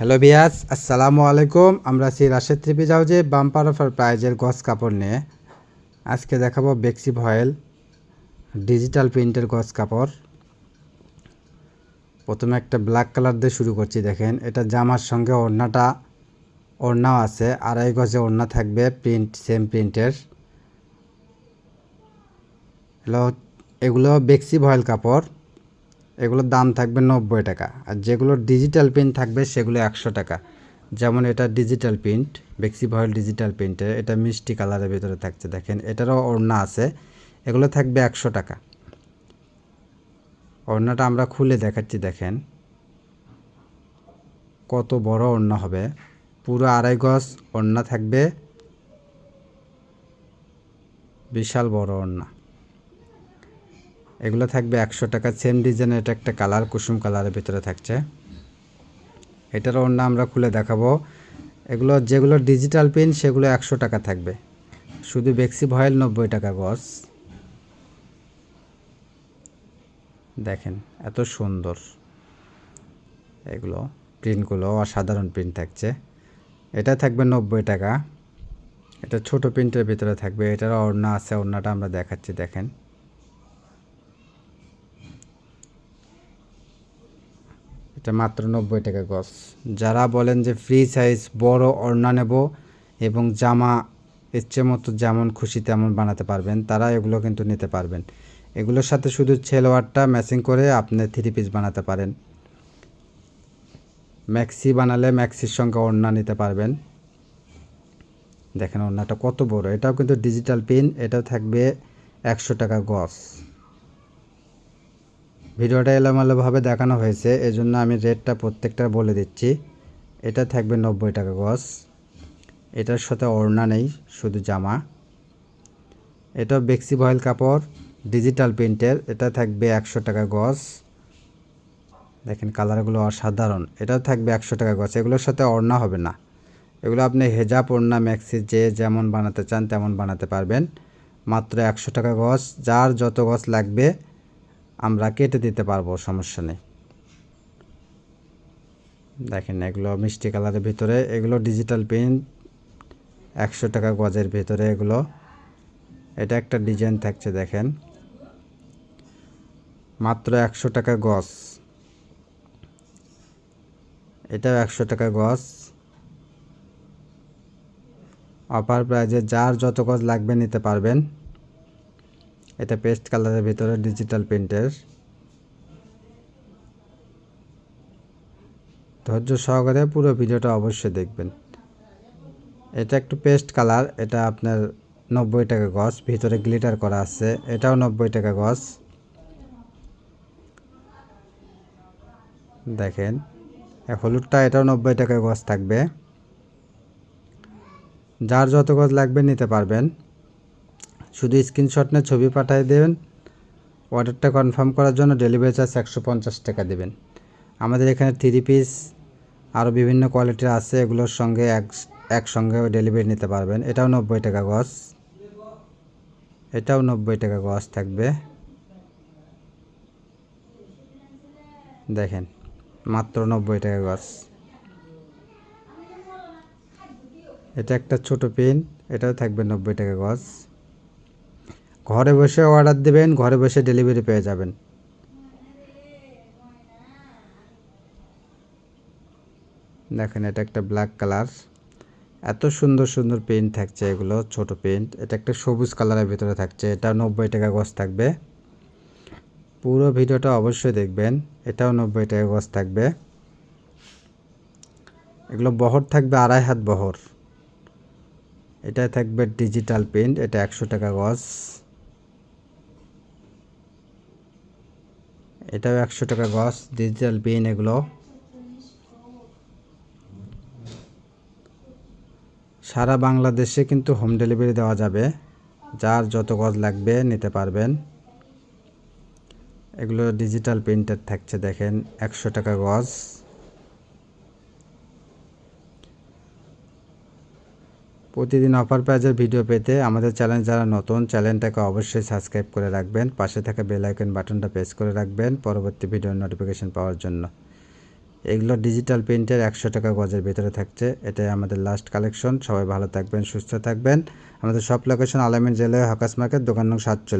Hello বিয়াস আসসালামু আলাইকুম। আমরা আছি রাশেদ ত্রিপি যে বাম্পার অফার প্রাইজের গস কাপড় নিয়ে। আজকে দেখাবো বেক্সি ভয়েল ডিজিটাল প্রিন্টের গস কাপড়। প্রথমে একটা ব্ল্যাক কালার দিয়ে শুরু করছি, দেখেন। এটা জামার সঙ্গে ওড়নাটা, ওড়নাও আছে। আড়াই গজে ওড়না থাকবে, প্রিন্ট, সেম প্রিন্টের। হলো এগুলো বেক্সি ভয়েল কাপড়। এগুলোর দাম থাকবে নব্বই টাকা। আর যেগুলো ডিজিটাল প্রিন্ট থাকবে সেগুলো একশো টাকা। যেমন এটা ডিজিটাল প্রিন্ট বেক্সি ভয়েল ডিজিটাল প্রিন্টের এটা মিষ্টি কালারের ভিতরে থাকছে। দেখেন, এটারও ওড়না আছে। এগুলো থাকবে একশো টাকা। ওড়নাটা আমরা খুলে দেখাচ্ছি, দেখেন। কত বড় ওড়না হবে। পুরো আড়াই গজ ওড়না থাকবে। বিশাল বড় ওড়না। এগুলো থাকবে একশো টাকা। সেম ডিজাইনের এটা একটা কালার কুসুম কালারের ভিতরে থাকছে। এটার ওড়না আমরা খুলে দেখাবো। এগুলো যেগুলো ডিজিটাল পিন সেগুলো একশো টাকা থাকবে। শুধু বেক্সি ভয়েল নব্বই টাকা গজ। দেখেন, এত সুন্দর। এগুলো প্রিন্টগুলো অসাধারণ প্রিন্ট থাকছে। এটা থাকবে নব্বই টাকা। এটা ছোট প্রিন্টের ভিতরে থাকবে। এটার ওড়না আছে, ওড়নাটা আমরা দেখাচ্ছি, দেখেন। এটা মাত্র নব্বই টাকা গজ। যারা বলেন যে ফ্রি সাইজ বড় ওড়না নেব এবং জামা ইচ্ছে মতো যেমন খুশি তেমন বানাতে পারবেন, তারা এগুলো কিন্তু নিতে পারবেন। এগুলোর সাথে শুধু ছেলোয়ারটা ম্যাচিং করে আপনি থ্রি পিস বানাতে পারেন। ম্যাক্সি বানালে ম্যাক্সির সঙ্গে ওড়না নিতে পারবেন। দেখেন ওড়নাটা কত বড়, এটাও কিন্তু ডিজিটাল পিন এটাও থাকবে একশো টাকা গজ। ভিডিওটা এলোমেলোভাবে দেখানো হয়েছে, এজন্য আমি রেটটা প্রত্যেকটা বলে দিচ্ছি। এটা থাকবে নব্বই টাকা গজ। এটার সাথে ওড়না নেই, শুধু জামা। এটা বেক্সি ভয়েল কাপড়, ডিজিটাল প্রিন্টের, এটা থাকবে একশো টাকা গজ। দেখেন কালারগুলো অসাধারণ। এটাও থাকবে একশো টাকা গজ। এগুলোর সাথে ওড়না হবে না। এগুলো আপনি হেজাব, ওড়না, ম্যাক্সি যে যেমন বানাতে চান তেমন বানাতে পারবেন। মাত্র একশো টাকা গজ। যার যত গজ লাগবে আমরা কেটে দিতে পারব, সমস্যা নেই। দেখেন, এগুলো মিষ্টি কালারের ভিতরে, এগুলো ডিজিটাল প্রিন্ট একশো টাকা গজের ভিতরে এগুলো। এটা একটা ডিজাইন থাকছে, দেখেন। মাত্র একশো টাকা গজ। এটাও একশো টাকা গজ। অফার প্রাইজে যার যত গজ লাগবে নিতে পারবেন। এটা পেস্ট কালারের ভিতরে ডিজিটাল প্রিন্টের ধৈর্য সহকারে পুরো ভিডিওটা অবশ্যই দেখবেন। এটা একটু পেস্ট কালার এটা আপনার নব্বই টাকা গজ, ভিতরে গ্লিটার করা আছে, এটাও নব্বই টাকা গজ। দেখেন হলুদটা, এটাও নব্বই টাকা গজ থাকবে। যার যত গজ লাগবে নিতে পারবেন। শুধু স্ক্রিনশট নিয়ে ছবি পাঠিয়ে দেবেন। অর্ডারটা কনফার্ম করার জন্য ডেলিভারি চার্জ একশো পঞ্চাশ টাকা দেবেন। আমাদের এখানে থ্রি পিস আরও বিভিন্ন কোয়ালিটির আছে, এগুলোর সঙ্গে এক, একসঙ্গে ডেলিভারি নিতে পারবেন। এটাও নব্বই টাকা গজ। এটাও নব্বই টাকা গজ থাকবে। দেখেন, মাত্র নব্বই টাকা গজ। এটা একটা ছোট পেন, এটাও থাকবে নব্বই টাকা গজ। ঘরে বসে অর্ডার দেবেন, ঘরে বসে ডেলিভারি পেয়ে যাবেন। দেখেন, এটা একটা ব্ল্যাক কালার এত সুন্দর সুন্দর পেন্ট থাকছে এগুলো, ছোট পেন্ট এটা একটা সবুজ কালারের ভিতরে থাকছে, এটা নব্বই টাকা গজ থাকবে। পুরো ভিডিওটা অবশ্যই দেখবেন, এটাও নব্বই টাকা গজ থাকবে। এগুলো বহর থাকবে আড়াই হাত বহর। এটা থাকবে ডিজিটাল প্রিন্ট এটা একশো টাকা গজ। এটাও একশো টাকা গস ডিজিটাল পেন এগুলো। সারা বাংলাদেশে কিন্তু হোম ডেলিভারি দেওয়া যাবে। যার যত গজ লাগবে নিতে পারবেন। এগুলো ডিজিটাল প্রিন্টার থাকছে দেখেন, একশো টাকা গজ। প্রতিদিন অফার প্রাইজের ভিডিও পেতে। আমাদের চ্যানেল যারা নতুন, চ্যানেলটাকে অবশ্যই সাবস্ক্রাইব করে রাখবেন। পাশে থাকা বেল আইকন বাটনটা প্রেস করে রাখবেন পরবর্তী ভিডিওর নোটিফিকেশন পাওয়ার জন্য। এগুলো ডিজিটাল প্রিন্টের একশো টাকা গজের ভিতরে থাকছে। এটাই আমাদের লাস্ট কালেকশন সবাই ভালো থাকবেন, সুস্থ থাকবেন। আমাদের সব লোকেশন আলামিন জেলায় হকাস মার্কেট, দোকান নং সাতচল্লিশ।